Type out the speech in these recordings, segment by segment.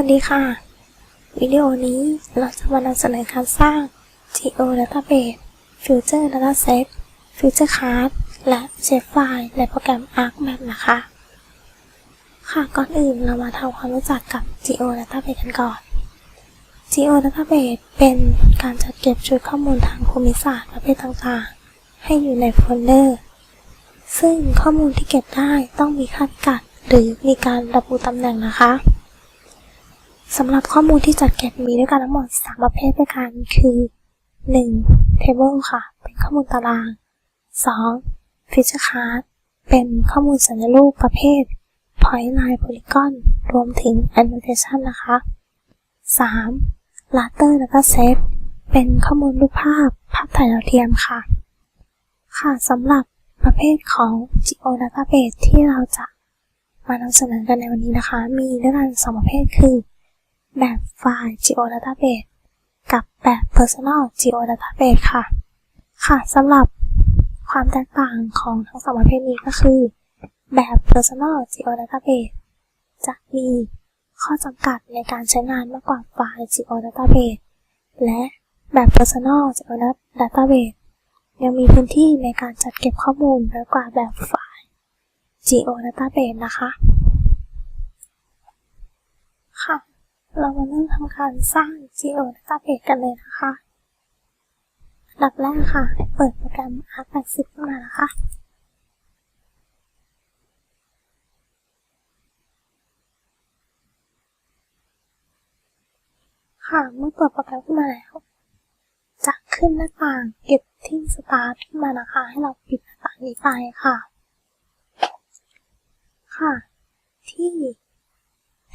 วัสดีค่ะ วิดีโอนี้เราจะมานำเสนอการสร้าง Geo Database Future Dataset Future Card และ Shapefile ในโปรแกรม ArcMap นะคะ ค่ะก่อนอื่นเรามาทำความรู้จักกับ Geo Database กันก่อน Geo Database เป็นการจัดเก็บชุดข้อมูลทางภูมิศาสตร์ประเภทต่างๆ ให้อยู่ในโฟลเดอร์ ซึ่งข้อมูลที่เก็บได้ต้องมีค่าพิกัดหรือมีการระบุตำแหน่งนะคะ สำหรับข้อมูลที่จัดเก็บมีด้วยกันทั้งหมด 3 ประเภทด้วยกันคือ 1. Table ค่ะ เป็นข้อมูลตาราง 2. Feature Card เป็นข้อมูลสัญรูปประเภท Point Line Polygon รวมถึง Annotation นะคะ 3. Raster Dataset เป็นข้อมูลรูปภาพ ภาพถ่ายดาวเทียมค่ะ ค่ะสำหรับประเภทของ Geo Database ที่เราจะมานำเสนอกันในวันนี้นะคะ มีด้วยกันสองประเภทคือ แบบไฟล์ Geo Database กับแบบ Personal Geo Database ค่ะ ค่ะสำหรับความแตกต่างของทั้งสองประเภทนี้ก็คือ แบบ Personal Geo Database จะมีข้อจำกัดในการใช้งานมากกว่าไฟล์ Geo Database และแบบ Personal Geo Database ยังมีพื้นที่ในการจัดเก็บข้อมูลน้อยกว่าแบบไฟล์ Geo Database นะคะ ค่ะ เรามาเริ่มทำการสร้าง Geo Database กันเลยนะคะอันดับแรกค่ะ เปิดโปรแกรม ArcGIS ขึ้นมานะคะ ค่ะ เมื่อเปิดโปรแกรมขึ้นมาแล้ว จะขึ้นหน้าต่างเก็บที่สตาร์ทขึ้นมานะคะ ให้เราปิดหน้าต่างนี้ไปค่ะ ค่ะ ที่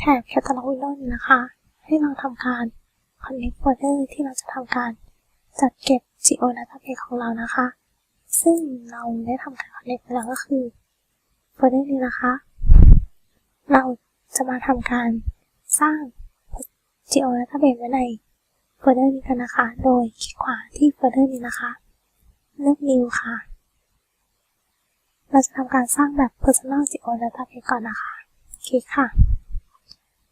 แถบ Catalog Windows นะคะ ให้เราทำการ Connect Folder ที่เราจะทำการจัดเก็บ Geo Database ของเรานะคะ ซึ่งเราได้ทำการ Connect ไปแล้วก็คือโฟลเดอร์นี้นะคะ เราจะมาทำการสร้าง Geo Database ไว้ในโฟลเดอร์นี้กันนะคะ โดยคลิกขวาที่โฟลเดอร์นี้นะคะ เลือก New ค่ะ เราจะทำการสร้างแบบ Personal Geo Database ก่อนนะคะ คลิกค่ะ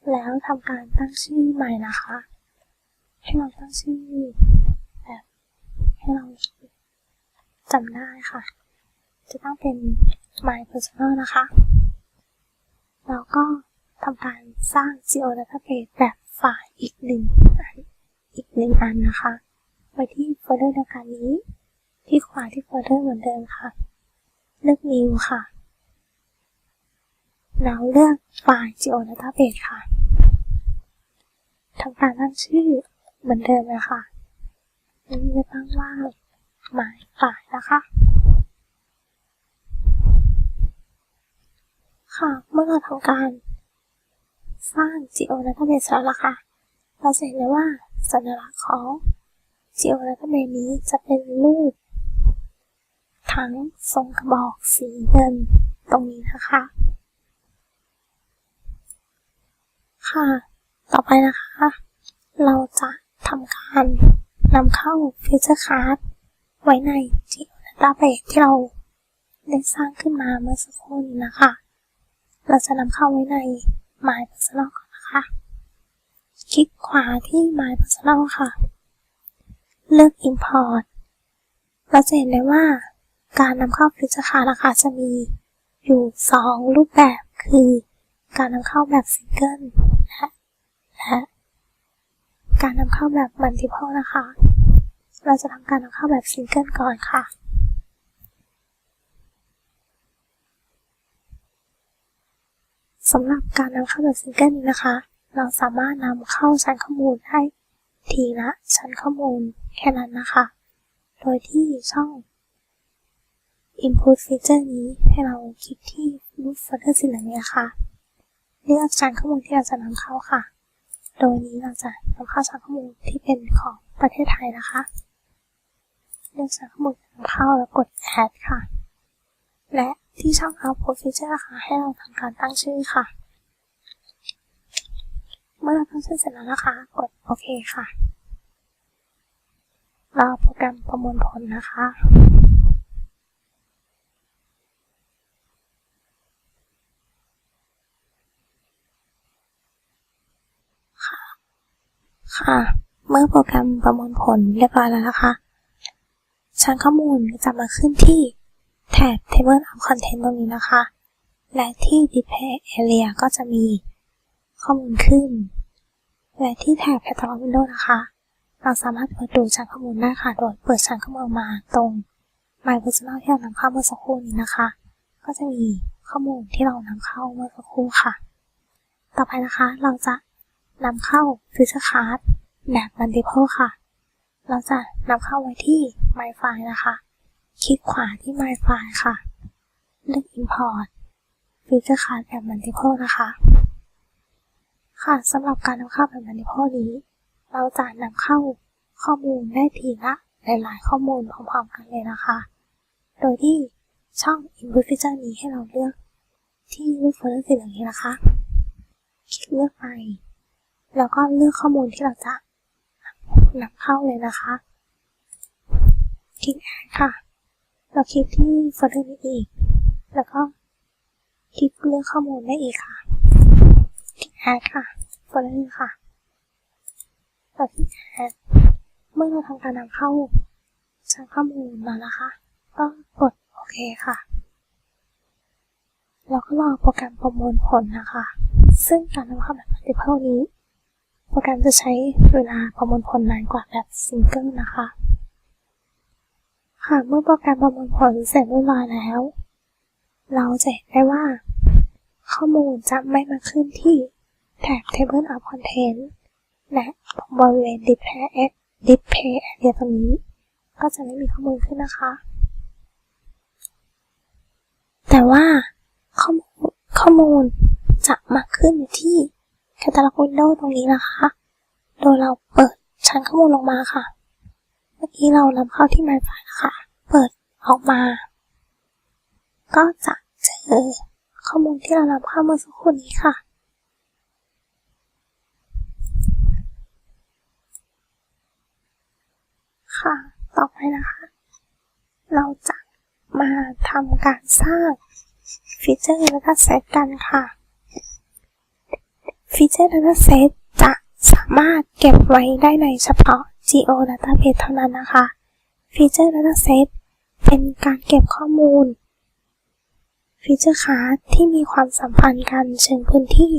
แล้วทำการตั้งชื่อใหม่นะคะ ให้เราตั้งชื่อแบบให้เราจำได้ค่ะ จะต้องเป็น My Personal นะคะ แล้วก็ทำการสร้าง Geo Database แบบไฟล์อีกหนึ่งอันอีกหนึ่งอันนะคะไว้ที่โฟลเดอร์เดียวกันนี้ ที่ขวาที่โฟลเดอร์เหมือนเดิมค่ะ เลือก New ค่ะ แล้วเลือกไฟล์ Geo Database ค่ะทำการตั้งชื่อเหมือนเดิมเลยค่ะนี่จะตั้งว่าหมายไฟล์นะคะ ค่ะเมื่อเราทำการ สร้าง Geo Database แล้วล่ะค่ะ เราจะเห็นได้ว่าสัญลักษณ์ของ Geo Database นี้จะเป็นรูป ทั้งทรงกระบอกสีเงินตรงนี้นะคะ ค่ะ ต่อไปนะคะ เราจะทำการนำเข้า Feature Card ไว้ใน Geo Database ที่เราได้สร้างขึ้นมาเมื่อสักครู่นี้นะคะ เราจะนำเข้าไว้ใน My Personal ก่อนนะคะ คลิกขวาที่ My Personal ค่ะ เลือก Import เราจะเห็นได้ว่าการนำเข้า Feature Card นะคะจะมีอยู่ 2 รูปแบบคือ การนำเข้าแบบ Single และและการนำเข้าแบบ Multiple นะคะ เราจะทำการนำเข้าแบบ Single ก่อนค่ะสำหรับการนำเข้าแบบ Single นี้นะคะ เราสามารถนำเข้าชั้นข้อมูลได้ทีละชั้นข้อมูลแค่นั้นนะคะ โดยที่ช่อง Input Feature นี้ให้เราคลิกที่รูปโฟลเดอร์สีเหลืองนี้ค่ะ เลือกชั้นข้อมูลที่เราจะนำเข้าค่ะ โดยนี้เราจะนำเข้าชั้นข้อมูลที่เป็นของประเทศไทยนะคะ เลือกชั้นข้อมูลนำเข้าแล้วกด Add ค่ะ และที่ช่อง Output Feature ค่ะ ให้เราทำการตั้งชื่อค่ะ เมื่อเราตั้งชื่อเสร็จแล้วนะคะ กดโอเคค่ะรอโปรแกรมประมวลผลนะคะ ค่ะ เมื่อโปรแกรมประมวลผลเรียบร้อยแล้วนะคะ ชั้นข้อมูลจะมาขึ้นที่แถบ Table of Content ตรงนี้นะคะ และที่ Display Area ก็จะมีข้อมูลขึ้น และที่แถบ Catalog Window นะคะ เราสามารถเปิดดูชั้นข้อมูลได้ค่ะ โดยเปิดชั้นข้อมูลมาตรง My Personal ที่เรานำเข้าเมื่อสักครู่นี้นะคะ ก็จะมีข้อมูลที่เรานำเข้าเมื่อสักครู่ค่ะ ต่อไปนะคะเราจะ นำเข้า Feature Card แบบ Multiple ค่ะ เราจะนำเข้าไว้ที่ My File นะคะ คลิกขวาที่ My File ค่ะ เลือก Import Feature Card แบบ Multiple นะคะ ค่ะสำหรับการนำเข้าแบบ Multiple นี้ เราจะนำเข้าข้อมูลได้ทีละหลาย ๆ ข้อมูลพร้อม ๆ กันเลยนะคะ โดยที่ช่อง Input Feature นี้ให้เราเลือกที่รูปโฟลเดอร์สีเหลืองนี้นะคะ คลิกเลือกไป แล้วก็เลือกข้อมูลที่เราจะนำเข้าเลยนะคะคลิก Add ค่ะ เราคลิกที่โฟลเดอร์นี้อีก แล้วก็คลิกเลือกข้อมูลได้อีกค่ะคลิก Add ค่ะโฟลเดอร์ค่ะเราคลิก Add เมื่อเราทำการนำเข้าชั้นข้อมูลมานะคะก็กดโอเคค่ะแล้วก็รอโปรแกรมประมวลผลนะคะ ซึ่งการนำเข้าแบบ multiple นี้ โปรแกรมจะใช้เวลาประมวลผลนานกว่าแบบซิงเกิลนะคะค่ะเมื่อโปรแกรมประมวลผลเสร็จเรียบร้อยแล้ว เราจะเห็นได้ว่า ข้อมูลจะไม่มาขึ้นที่แถบ Table of Content และบริเวณ Display Display Area ตรงนี้ ก็จะไม่มีข้อมูลขึ้นนะคะ แต่ว่าข้อมูลข้อมูลจะมาขึ้นที่ อยู่ที่ Catalog Window ตรงนี้นะคะ โดยเราเปิดชั้นข้อมูลลงมาค่ะ เมื่อกี้เรานำเข้าที่ My File นะคะ เปิดออกมา ก็จะเจอข้อมูลที่เรานำเข้าเมื่อสักครู่นี้ค่ะค่ะ ต่อไปนะคะ เราจะมาทำการสร้างฟีเจอร์และก็เซตกันค่ะ ฟีเจอร์และก็เซตจะสามารถเก็บไว้ได้ในเฉพาะ Geo Database เท่านั้นนะคะ ฟีเจอร์และก็เซตเป็นการเก็บข้อมูล ฟีเจอร์คาร์ดที่มีความสัมพันธ์กันเชิงพื้นที่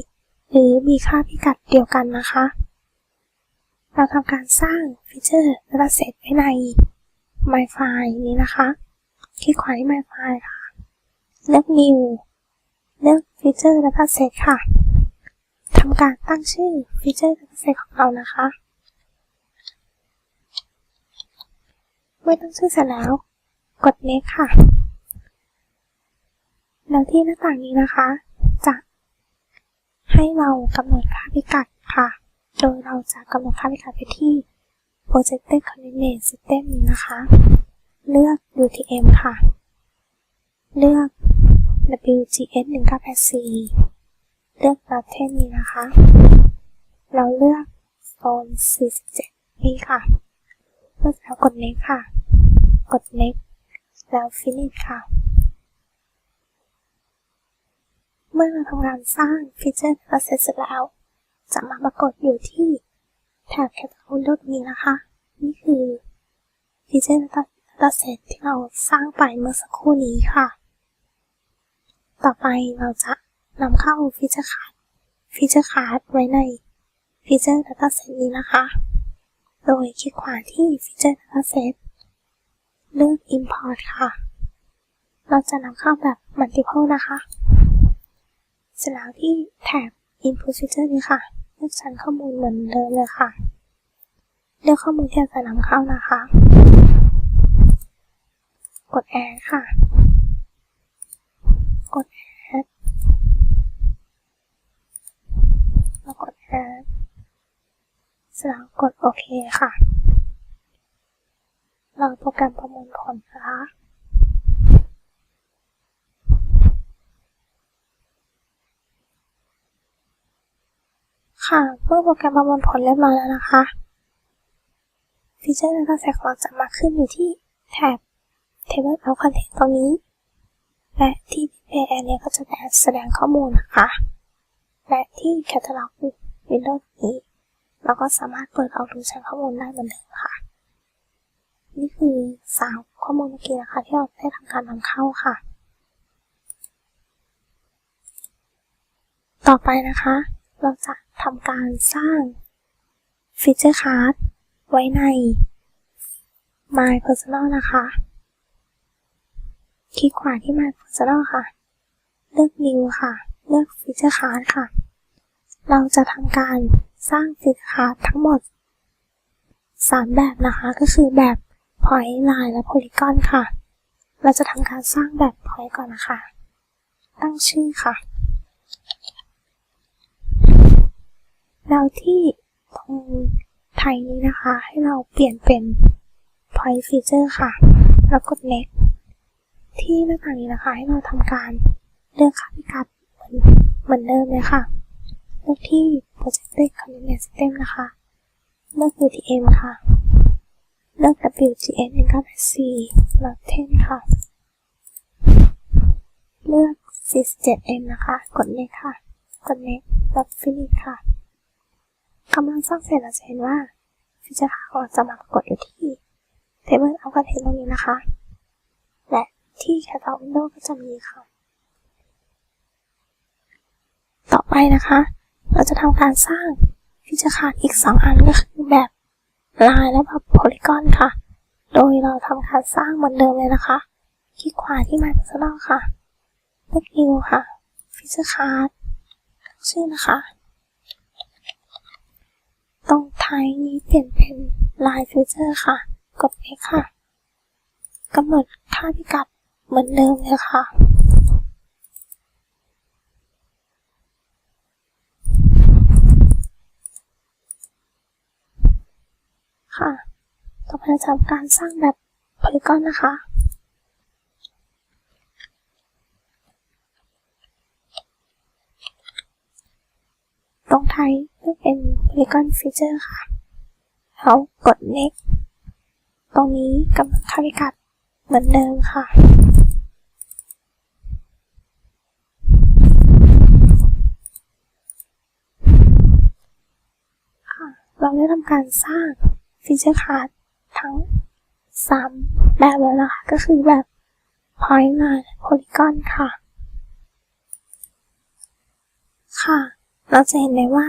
หรือมีค่าพิกัดเดียวกันนะคะ เราทำการสร้างฟีเจอร์และก็เซตไว้ใน My File นี้นะคะคลิกขวาที่ My File ค่ะ เลือก New เลือกฟีเจอร์และก็เซตค่ะ ทำการตั้งชื่อฟีเจอร์และก็เซตของเรานะคะ เมื่อตั้งชื่อเสร็จแล้ว กด Next ค่ะ แล้วที่หน้าต่างนี้นะคะ จะให้เรากำหนดค่าพิกัดค่ะ โดยเราจะกำหนดค่าพิกัดไปที่ Projected Coordinate System นี้นะคะ เลือก UTM ค่ะ เลือก WGS 1984 เลือก n o t 10นี้นะคะ เราเลือกโซน 47 นี้ค่ะ เลือกแล้วกด Next ค่ะ กด Next แล้ว Finish ค่ะ เมื่อเราทำงานสร้างฟีเจอร์และเสร็จแล้ว จะมาปรากฏอยู่ที่แถบ Catalog Window ตรงนี้นะคะ นี่คือฟีเจอร์และเสร็จที่เราสร้างไปเมื่อสักครู่นี้ค่ะ ต่อไปเราจะ นำเข้าฟีเจอร์คาร์ดฟีเจอร์คาร์ดไว้ในฟีเจอร์ Dataset นี้นะคะ โดยคลิกขวาที่ฟีเจอร์ Dataset เลือก Import ค่ะ เราจะนำเข้าแบบ Multiple นะคะ เสร็จแล้วที่แถบ Input Feature นี้ค่ะ เลือกชั้นข้อมูลเหมือนเดิมเลยค่ะ เลือกข้อมูลที่จะนำเข้านะคะ กด Add ค่ะ กด Add แล้วกด Add เสร็จแล้วกดโอเคค่ะราโปรแกรมประมวลผลนะคะค่ะเมื่อโปรแกรมประมวลผลเรียบร้อยแล้วนะคะ ฟีเจอร์และแสของเราจะมาขึ้นอยู่ที่แถบ Table of Content ตรงนี้ และที่ Display Area ก็จะแสดงข้อมูลนะคะ และที่ Catalog Window นี้เราเราก็สามารถเปิดออกดูชั้นข้อมูลได้เหมือนเดิมค่ะ นี่คือสาวข้อมูลเมื่อกี้นะคะ ที่เราได้ทำการนำเข้าค่ะ ต่อไปนะคะ เราจะทำการสร้างฟีเจอร์คาร์ดไว้ใน My Personal นะคะ คลิกขวาที่ My Personal ค่ะ เลือก New ค่ะ เลือกฟีเจอร์คาร์ดค่ะ เราจะทำการสร้างฟีเจอร์คาร์ดทั้งหมด 3 แบบนะคะ ก็คือแบบ Point Line และ Polygon ค่ะ เราจะทำการสร้างแบบ Point ก่อนนะคะ ตั้งชื่อค่ะ แล้วที่ตรงไทยนี้นะคะ ให้เราเปลี่ยนเป็น point feature ค่ะ แล้วกด next ที่หน้าต่างนี้นะคะ ให้เราทำการเลือกค่าพิกัดเหมือนเดิมเลยค่ะ ลือกที่ projected coordinate system นะคะ เลือก UTM ค่ะ เลือก WGN 984แล้ว10ค่ะ เลือก 47M นะคะ กด next ค่ะ กด next ล้ว finish ค่ะกำลังสร้างเสร็จแล้วจะเห็นว่าฟีเจอร์ขาของจะมากฏอยู่ที่ Table of Content ตรงนี้นะคะ และที่ Catalog Window ก็จะมีค่ะ ต่อไปนะคะ เราจะทำการสร้างฟีเจอร์ขาอีก 2 อันก็คือแบบ Line และแบบ Polygon ค่ะ โดยเราทำการสร้างเหมือนเดิมเลยนะคะ คลิกขวาที่ My Personal ค่ะเลือก New ค่ะ Feature Card ชื่อนะคะ ตรงท้ายนี้เปลี่ยนเป็น Line Feature ค่ะ กด Next ค่ะกำหนดค่าพิกัดเหมือนเดิมเลยค่ะ ต่อ ไปจะทำการสร้างแบบ Polygon นะคะ ตรงไทยเลือกเป็น Polygon Feature ค่ะ แล้วกด Next ตรงนี้กำหนดค่าพิกัดเหมือนเดิมค่ะค่ะเราได้ทำการสร้างฟีเจอร์คาร์ด ทั้ง3แบบแล้วนะคะ ก็คือแบบ Point Line Polygon ค่ะ ค่ะ เราจะเห็นได้ว่า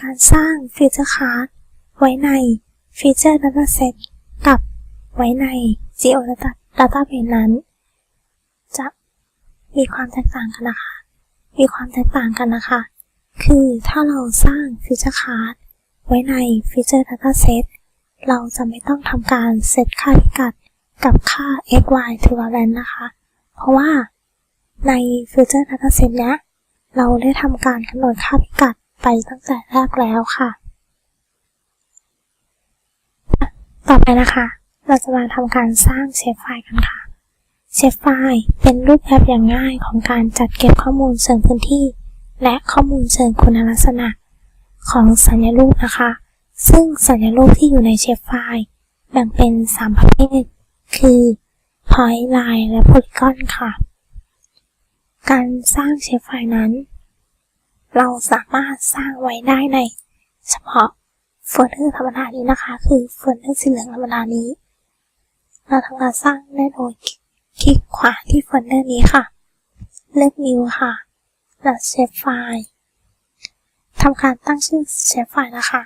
การสร้างฟีเจอร์คาร์ดไว้ในฟีเจอร์ Dataset กับไว้ใน Geodata Database นั้น จะมีความแตกต่างกันนะคะ มีความแตกต่างกันนะคะ คือถ้าเราสร้างฟีเจอร์คาร์ดไว้ในฟีเจอร์ Dataset เราจะไม่ต้องทำการเซตค่าพิกัดกับค่า x y equivalent นะคะ เพราะว่าในฟีเจอร์ Dataset เนี้ยเราได้ทำการกำหนดค่าพิกัดไปตั้งแต่แรกแล้วค่ะ ต่อไปนะคะ เราจะมาทำการสร้างเชฟไฟล์กันค่ะ เชฟไฟล์เป็นรูปแบบอย่างง่ายของการจัดเก็บข้อมูลเชิงพื้นที่ และข้อมูลเชิงคุณลักษณะของสัญรูปนะคะ ซึ่งสัญรูปที่อยู่ในเชฟไฟล์แบ่งเป็น 3 ประเภท คือ point line และ polygon ค่ะ การสร้างเชฟไฟล์นั้น เราสามารถสร้างไว้ได้ใน เฉพาะโฟลเดอร์ธรรมดานี้นะคะ คือโฟลเดอร์สีเหลืองธรรมดานี้ เราทำการสร้างได้โดยคลิกขวาที่โฟลเดอร์นี้ค่ะ เลือก New ค่ะ แล้วเชฟไฟล์ทำการตั้งชื่อเชฟไฟล์นะคะ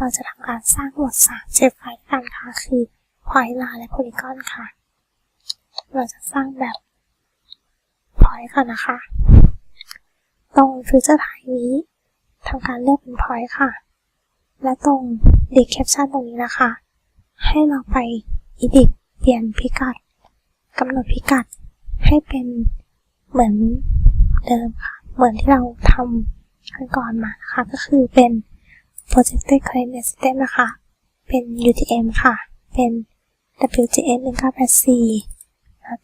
เราจะทำการสร้างหมวด3เชฟไฟล์กันค่ะ คือ Point Line และ Polygon ค่ะ เราจะสร้างแบบ Point ก่อนนะคะ ตรงฟิวเจอร์ไทยนี้ทำการเลือกเป็น Point ค่ะ และตรง Description ตรงนี้นะคะ ให้เราไป Edit เปลี่ยนพิกัดกำหนดพิกัดให้เป็นเหมือนเดิมค่ะ เหมือนที่เราทำขั้นก่อนมานะคะ ก็คือเป็น projected coordinate system นะคะ เป็น UTM ค่ะ เป็น WGN 1984แล้ว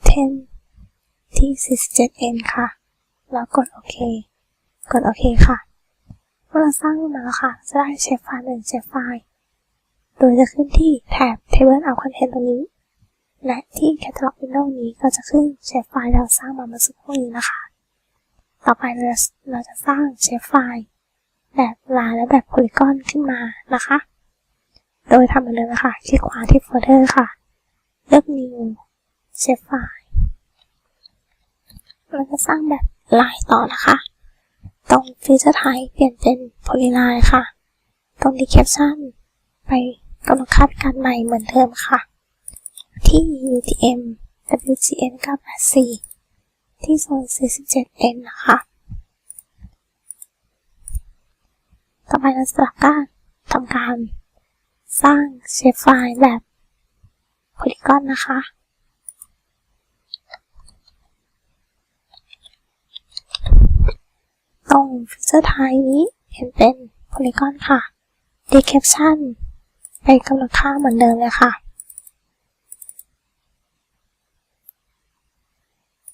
10ที่ 47N ค่ะ แล้วกดโอเค กดโอเคค่ะ เมื่อเราสร้างมาแล้วค่ะ จะได้เชฟไฟล์หนึ่งเชฟไฟล์ โดยจะขึ้นที่แถบ Table of Content ตรงนี้ และที่ Catalog Window นี้ก็จะขึ้นเชฟไฟล์เราสร้างมาเมื่อสักครู่นี้นะคะ ต่อไปเราจะเราจะสร้างเชฟไฟล์ แบบลายและแบบโพลีกอนขึ้นมานะคะ โดยทำเหมือนเดิมนะคะคลิกขวาที่โฟลเดอร์ค่ะ เลือก New Shape File แล้วก็สร้างแบบลายต่อนะคะ ตรงฟีเจอร์ไทป์เปลี่ยนเป็น Polyline ค่ะ ตรง Description ไปกำหนดค่าเป็นการใหม่เหมือนเดิมค่ะ ที่ UTM WGN 984ที่โซน 47N นะคะ ต่อไปเราจะก็ทำการสร้างเชฟไฟล์แบบโพลีกอนนะคะ ตรงฟิเจอร์ไทป์นี้เห็นเป็นโพลีกอนค่ะ Description ไปกำหนดค่าเหมือนเดิมเลยค่ะ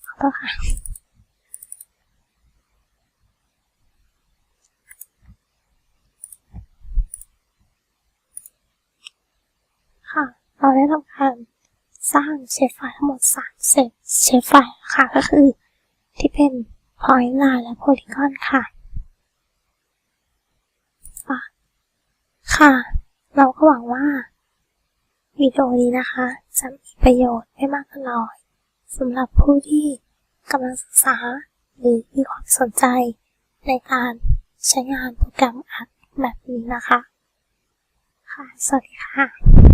ขอโทษค่ะ เราได้ทำการสร้างเชฟไฟล์ทั้งหมด 3 เซตเชฟไฟล์ค่ะก็คือ ที่เป็น point line และ polygon ค่ะ ค่ะ เราก็หวังว่า วิดีโอนี้นะคะ จะมีประโยชน์ไม่มากก็น้อยสำหรับผู้ที่กำลังศึกษา หรือมีความสนใจในการใช้งานโปรแกรมอัดแบบนี้นะคะ ค่ะ สวัสดีค่ะ